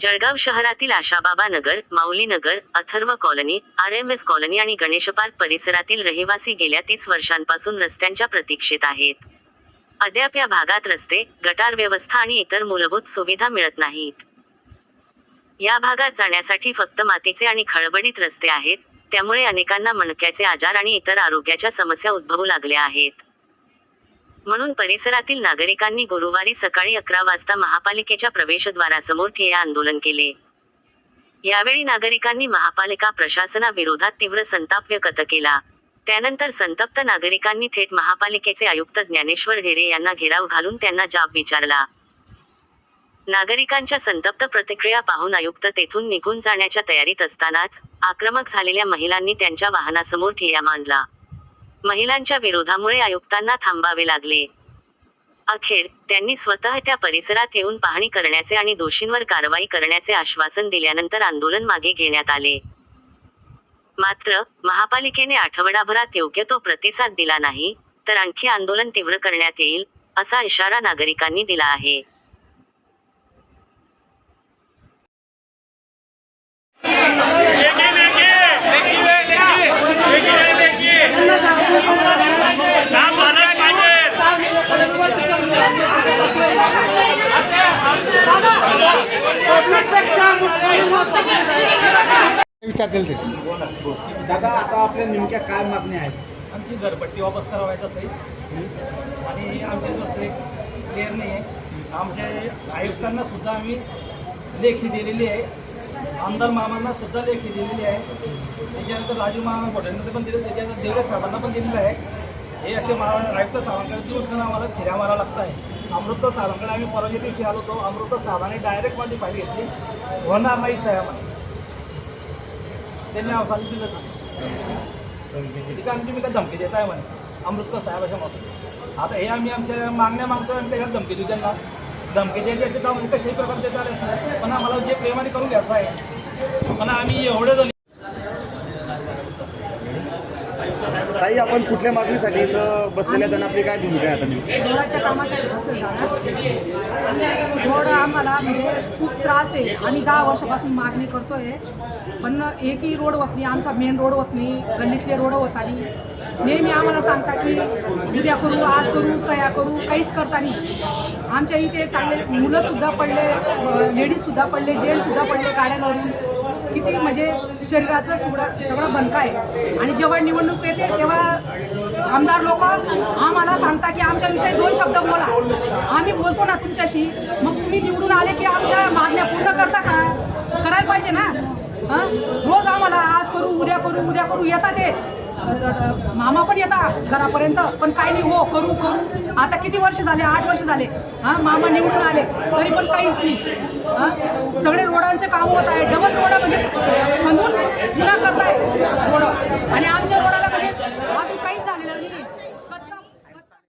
जळगाव शहरातील Ashababa Nagar Mauli Nagar Atharva colony R M S colony आणि Ganesh park परिसरातील रहिवासी गेल्या तीस वर्षांपासून रस्त्यांच्या प्रतीक्षेत आहेत. अद्याप या भागात रस्ते गटार व्यवस्था आणि इतर मूलभूत सुविधा मिळत नाहीत. या भागात जाण्यासाठी फक्त मातीचे आणि खळबडीत रस्ते आहेत त्यामुळे अनेकांना मणक्याचे आजार आणि इतर आरोग्याच्या समस्या उद्भवू लागल्या आहेत. म्हणून परिसरातील नागरिकांनी गुरुवारी सकाळी अकरा वाजता महापालिकेच्या प्रवेशद्वारासमोर ठिय्या आंदोलन केले. यावेळी नागरिकांनी महापालिका प्रशासनाविरोधात तीव्र संताप व्यक्त केला. त्यानंतर संतप्त नागरिकांनी थेट महापालिकेचे आयुक्त ज्ञानेश्वर ढेरे यांना घेराव घालून त्यांना जाब विचारला. नागरिकांच्या संतप्त प्रतिक्रिया पाहून आयुक्त तेथून निघून जाण्याच्या तयारीत असतानाच आक्रमक झालेल्या महिलांनी त्यांच्या वाहनासमोर ठिय्या मांडला. महिलांच्या विरोधामुळे आयुक्तांना थांबावे लागले. अखेर त्यांनी स्वतः त्या परिसरात येऊन पाहणी करण्याचे आणि दोषींवर कारवाई करण्याचे आश्वासन दिल्यानंतर आंदोलन मागे घेण्यात आले. मात्र महापालिकेने आठवडाभरात योग्य तो प्रतिसाद दिला नाही तर आणखी आंदोलन तीव्र करण्यात येईल असा इशारा नागरिकांनी दिला आहे लेकी लेकी लेकी लेकी काम झालंच पाहिजे विचारतील ते. दादा आता आपल्या नेमक्या काय मागण्या आहेत? आमची घरपट्टी वापस करावायचा सही आणि आमचे रस्ते क्लिअर नाही आहे. आमच्या आयुक्तांना सुद्धा आम्ही लेखी दिलेली आहे. आमदार मामांना सुद्धा लेखी दिलेली आहे. त्याच्यानंतर राजू मामा भोटांना पण दिले त्याच्यानंतर देवराज साहेबांना पण दिलेलं आहे. हे असे मा आयुक्त साहेबांकडे दिवसानं आम्हाला फिऱ्या मारा लागत आहे अमृता साहेबांकडे आम्ही परवाच्या दिवशी आलो होतो. अमृता साहेबांनी डायरेक्ट माझी फाईल घेतली होणार नाही साहेब. त्यांनी आम्हाला दिलं ठीक आहे तुम्ही काय धमकी देताय म्हणे. अमृतकर साहेब अशा आता हे आम्ही आमच्या मागण्या मागतोय आम्ही त्याच्यात धमकी देऊ त्यांना. धमकी द्यायची तर आम्ही कशाही प्रकारे देता आले पण आम्हाला जे प्रेमाने करून घ्यायचं आहे. पण आम्ही एवढे जण ताई आपण कुठल्या मागणीसाठी इथं बसलेल्या जण आपली काय भूमिका आहे आता आम्हाला म्हणजे खूप त्रास आहे. आम्ही दहा वर्षापासून मागणी करतोय. पण एकही रोड होत नाही. आमचा मेन रोड होत नाही. गल्लीतले रोड होत आणि नेहमी आम्हाला सांगता की उद्या करू आज करू सह्या करू काहीच करता नाही. आमच्या इथे चांगले मुलंसुद्धा पडले लेडीजसुद्धा पडले जेंट्ससुद्धा पडले गाड्यांवरून किती म्हणजे शरीराचं सगळं सगळं बनका आहे. आणि जेव्हा निवडणूक येते तेव्हा आमदार लोक आम्हाला सांगता की आमच्याविषयी दोन शब्द बोला. आम्ही बोलतो ना तुमच्याशी मग तुम्ही निवडून आले की आमच्या मागण्या पूर्ण करता का? करायला पाहिजे ना? रोज आम्हाला आज करू उद्या करू उद्या करू येतात ते. मामा पण येतात घरापर्यंत पण काय नाही हो करू करू. आता किती वर्ष झाले? आठ वर्ष झाले. हां मामा निवडून आले. तरी पण काहीच नाही. हां? सगळे रोडांचे काम होत आहे. डबल रोडामध्ये म्हणजे खंदून